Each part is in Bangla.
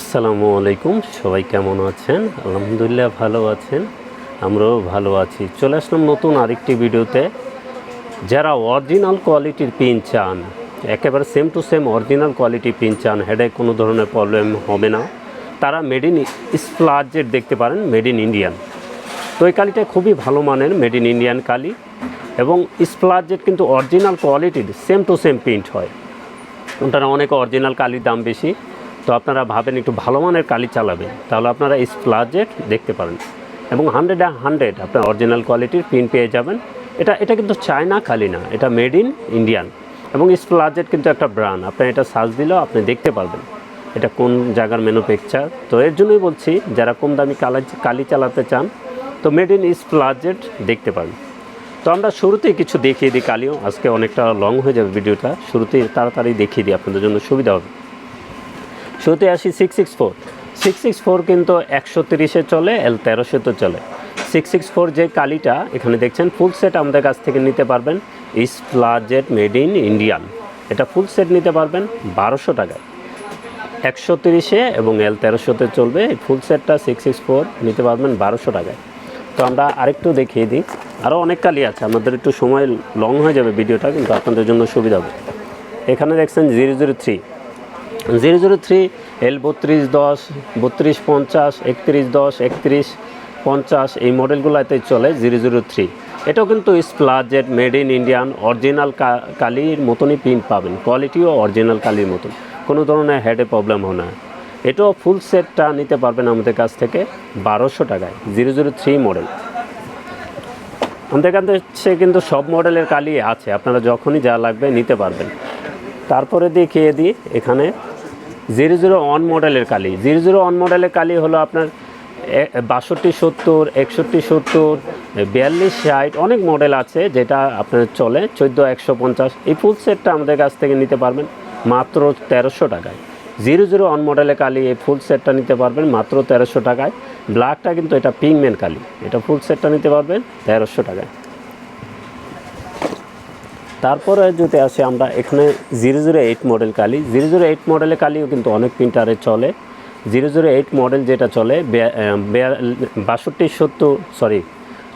আসসালামু আলাইকুম, সবাই কেমন আছেন? আলহামদুলিল্লাহ ভালো আছেন, আমরাও ভালো আছি। চলে আসলাম নতুন আরেকটি ভিডিওতে। যারা অরিজিনাল কোয়ালিটির পিন চান, একেবারে same to same original quality pin চান হেডে কোনো ধরনের প্রবলেম হবে না। তারা মেড ইন স্প্লাজেট দেখতে পারেন মেড ইন ইন্ডিয়ান তো এই কালিটা খুবই ভালো মানের মেড ইন ইন্ডিয়ান কালি। এবং স্প্লাজেট কিন্তু অরিজিনাল কোয়ালিটির সেম টু সেম প্রিন্ট হয়। ওটার অনেক অরিজিনাল কালির দাম বেশি। তো আপনারা ভাবেন একটু ভালো মানের কালি চালাবেন, তাহলে আপনারা স্প্লাজেট দেখতে পারেন। এবং হান্ড্রেড হান্ড্রেড আপনার অরিজিনাল কোয়ালিটির প্রিন্ট পেয়ে যাবেন। এটা এটা কিন্তু চায়না কালি না, এটা মেড ইন ইন্ডিয়ান এবং স্প্লাজেট কিন্তু একটা ব্র্যান্ড আপনার এটা সার্চ দিলেও আপনি দেখতে পারবেন। এটা কোন জায়গার ম্যানুফ্যাকচার তো এর জন্যই বলছি, যারা কম দামি কালি কালি চালাতে চান, তো মেড ইন স্প্লাজেট দেখতে পারেন। তো আমরা শুরুতেই কিছু দেখিয়ে দিই কালিও, আজকে অনেকটা লং হয়ে যাবে ভিডিওটা। শুরুতেই তাড়াতাড়ি দেখিয়ে দিই, আপনাদের জন্য সুবিধা হবে। শুরুতে আসি six six four six six four কিন্তু একশো তিরিশে চলে এল তেরোশোতে চলে। সিক্স সিক্স ফোর যে কালিটা, এখানে দেখছেন ফুল সেট আমাদের কাছ থেকে নিতে পারবেন। ইসপ্লাজেট মেড ইন ইন্ডিয়ান এটা ফুল সেট নিতে পারবেন বারোশো টাকায়। একশো তিরিশে এবং এল তেরোশোতে চলবে। এই ফুল সেটটা সিক্স সিক্স ফোর নিতে পারবেন বারোশো টাকায়। তো আমরা আরেকটু দেখিয়ে দিই। আরও অনেক কালি আছে, আমাদের একটু সময় লং হয়ে যাবে ভিডিওটা, কিন্তু আপনাদের জন্য সুবিধা হবে। এখানে দেখছেন zero zero three zero zero three, L বত্রিশ দশ, বত্রিশ পঞ্চাশ, একত্রিশ দশ, একত্রিশ পঞ্চাশ, এই মডেলগুলোতে চলে জিরো জিরো থ্রি। এটাও কিন্তু স্প্লাজেট মেড ইন ইন্ডিয়ান, অরিজিনাল কালির মতনই প্রিন্ট পাবেন। কোয়ালিটিও অরিজিনাল কালির মতন। কোনো ধরনের হেডে প্রবলেম হয় না। এটাও ফুল সেটটা নিতে পারবেন আমাদের কাছ থেকে বারোশো টাকায়, জিরো জিরো থ্রি মডেল আমাদের কাছে কিন্তু সব মডেলের কালি আছে। আপনারা যখনই যা লাগবে নিতে পারবেন। তারপরে দেখিয়ে দিই এখানে জিরো জিরো ওয়ান মডেলের কালি। জিরো জিরো ওয়ান মডেলের কালি হলো আপনার বাষট্টি, সত্তর, একষট্টি, সত্তর, বিয়াল্লিশ, ষাট, অনেক মডেল আছে যেটা আপনার চলে, চোদ্দ, একশো পঞ্চাশ। এই ফুল সেটটা আমাদের কাছ থেকে নিতে পারবেন মাত্র তেরোশো টাকায়। জিরো জিরো ওয়ান মডেলের কালি, এই ফুল সেটটা নিতে পারবেন মাত্র তেরোশো টাকায়। ব্ল্যাকটা কিন্তু এটা পিংমেন্ট কালি। এটা ফুল সেটটা নিতে পারবেন তেরোশো টাকায়। তারপরে যদি আসে আমরা এখানে জিরো জিরো এইট মডেল কালি। জিরো জিরো এইট মডেলের কালিও কিন্তু অনেক প্রিন্টারে চলে। জিরো জিরো এইট মডেল যেটা চলে বাষট্টি, সত্তর সরি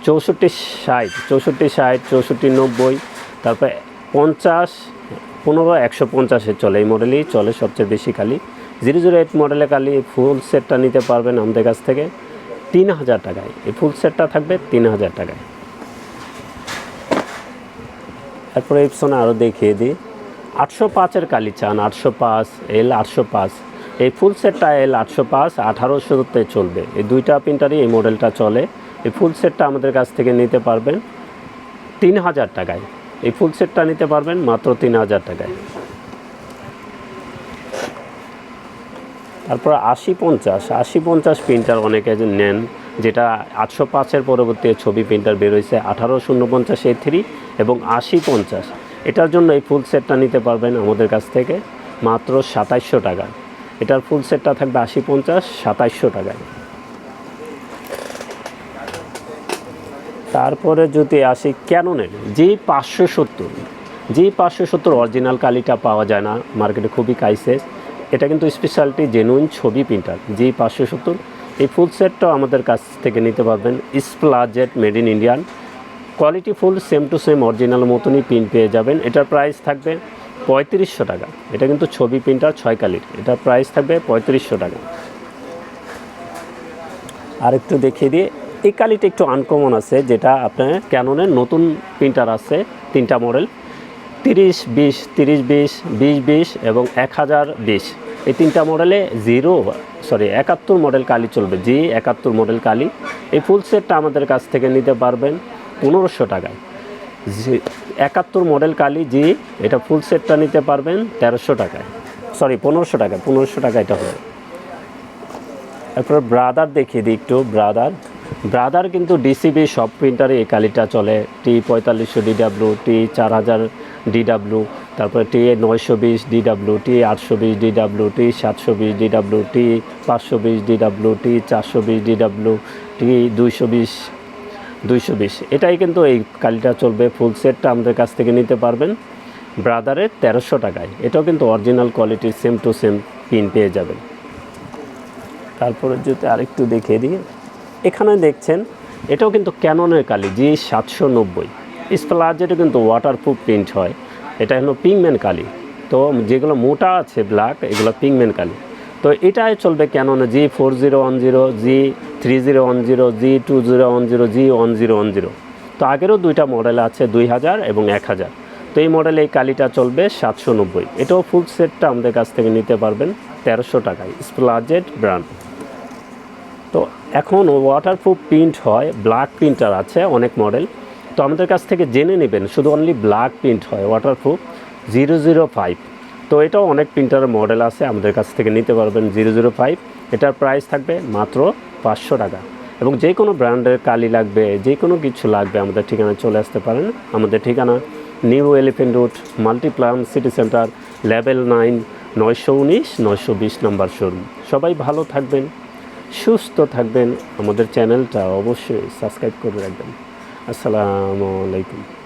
চৌষট্টি, ষাট চৌষট্টি ষাট, চৌষট্টি, নব্বই, তারপরে পঞ্চাশ, পনেরো, একশো পঞ্চাশে চলে। এই মডেলই চলে সবচেয়ে বেশি কালি। জিরো জিরো এইট মডেলের কালি ফুল সেটটা নিতে পারবেন আমাদের কাছ থেকে। তিন হাজার টাকায়। এই ফুল সেটটা থাকবে তিন হাজার টাকায়। তারপরে এপসনে আরও দেখিয়ে দিই। আটশো পাঁচের কালি চান, আটশো পাঁচ এল আটশো পাঁচ। এই ফুল সেটটা এল আটশো পাঁচ, আঠারোশোতে চলবে। এই দুইটা প্রিন্টারই এই মডেলটা চলে। এই ফুল সেটটা আমাদের কাছ থেকে নিতে পারবেন তিন হাজার টাকায়। এই ফুল সেটটা নিতে পারবেন মাত্র তিন হাজার টাকায়। তারপর আশি পঞ্চাশ আশি পঞ্চাশ প্রিন্টার অনেকে নেন। যেটা আটশো পাঁচের পরবর্তী ছবি প্রিন্টার বেরোইছে আঠারো শূন্য পঞ্চাশ এ থ্রি এবং আশি পঞ্চাশ। এটার জন্য এই ফুল সেটটা নিতে পারবেন আমাদের কাছ থেকে মাত্র সাতাইশশো টাকা এটার ফুল সেটটা থাকবে আশি পঞ্চাশ, সাতাইশশো টাকায়। তারপরে যদি আসি ক্যাননের, জি পাঁচশো সত্তর। জি পাঁচশো সত্তর অরিজিনাল কালিটা পাওয়া যায় না, মার্কেটে খুবই কাইসেস এটা কিন্তু স্পেশালটি জেনুইন ছবি প্রিন্টার জি পাঁচশো সত্তর। এই ফুল সেটটাও আমাদের কাছ থেকে নিতে পারবেন। স্প্লাজেট made in Indian quality full same to same original মতনই প্রিন্ট পেয়ে যাবেন। এটার প্রাইস থাকবে পঁয়ত্রিশশো টাকা। এটা কিন্তু ছবি প্রিন্টার ছয় কালির। এটার প্রাইস থাকবে পঁয়ত্রিশশো টাকা। আর একটু দেখিয়ে দিয়ে এই কালিটা একটু আনকমন আছে, যেটা আপনার ক্যাননের নতুন প্রিন্টার আছে, তিনটা মডেল তিরিশ, বিশ তিরিশ, বিশ বিশ বিশ এবং এক হাজার বিশ। এই তিনটা মডেলে জিরো সরি একাত্তর মডেল কালি চলবে। জি একাত্তর মডেল কালি, এই ফুল সেটটা আমাদের কাছ থেকে নিতে পারবেন পনেরোশো টাকায়। একাত্তর মডেল কালি জি এটা ফুল সেটটা নিতে পারবেন তেরোশো টাকায়। সরি পনেরোশো টাকায়, পনেরোশো টাকা এটা হবে। তারপর ব্রাদার দেখিয়ে দিই একটু ব্রাদার ব্রাদার কিন্তু ডিসিবি সব প্রিন্টারে এই কালিটা চলে টি পঁয়তাল্লিশশো ডিডাব্লু টি চার হাজার ডিডাব্লু তারপরে টি এ নয়শো বিশ ডিডাব্লু টি, আটশো বিশ ডিডাব্লু টি, সাতশো বিশ ডিডাব্লু টি, পাঁচশো বিশ ডিডাব্লু টি, চারশো বিশ ডিডাব্লু টি, দুইশো বিশ দুইশো বিশ। এটাই কিন্তু এই কালিটা চলবে ফুল সেটটা আমাদের কাছ থেকে নিতে পারবেন। ব্রাদারের তেরোশো টাকায়। এটাও কিন্তু অরিজিনাল কোয়ালিটির সেম টু সেম পিন পেয়ে যাবেন। তারপরে যদি আরেকটু দেখিয়ে দিই, এখানে দেখছেন, এটাও কিন্তু ক্যাননের কালি, জি সাতশো নব্বই। স্প্লাজেরও কিন্তু ওয়াটারপ্রুফ প্রিন্ট হয়। এটা হলো পিংম্যান কালি। তো যেগুলো মোটা আছে ব্ল্যাক এগুলো পিংম্যান কালি। তো এটাই চলবে ক্যাননে G four zero one zero G three zero one zero G two zero one zero G one zero one zero তো আগেরও দুইটা মডেল আছে, দুই হাজার এবং এক হাজার। তো এই মডেলে এই কালিটা চলবে সাতশো নব্বই। এটাও ফুল সেটটা আমাদের কাছ থেকে নিতে পারবেন তেরোশো টাকায় স্প্লাজেট ব্র্যান্ড তো এখন ওয়াটারপ্রুফ প্রিন্ট হয় ব্ল্যাক প্রিন্টার আছে অনেক মডেল তো আমাদের কাছ থেকে জেনে নেবেন, শুধু অনলি ব্ল্যাক প্রিন্ট হয় ওয়াটারপ্রুফ জিরো জিরো ফাইভ তো এটাও অনেক প্রিন্টারের মডেল আছে, আমাদের কাছ থেকে নিতে পারবেন জিরো জিরো ফাইভ এটার প্রাইস থাকবে মাত্র পাঁচশো টাকা। এবং যে কোনো ব্র্যান্ডের কালি লাগবে, যে কোনো কিছু লাগবে, আমাদের ঠিকানায় চলে আসতে পারেন। আমাদের ঠিকানা New Elephant Road Multiplan city centre level nine নয়শো উনিশ, নয়শো বিশ নাম্বার শোরুম সবাই ভালো থাকবেন, সুস্থ থাকবেন। আমাদের চ্যানেলটা অবশ্যই সাবস্ক্রাইব করে রাখবেন। আসসালামু আলাইকুম।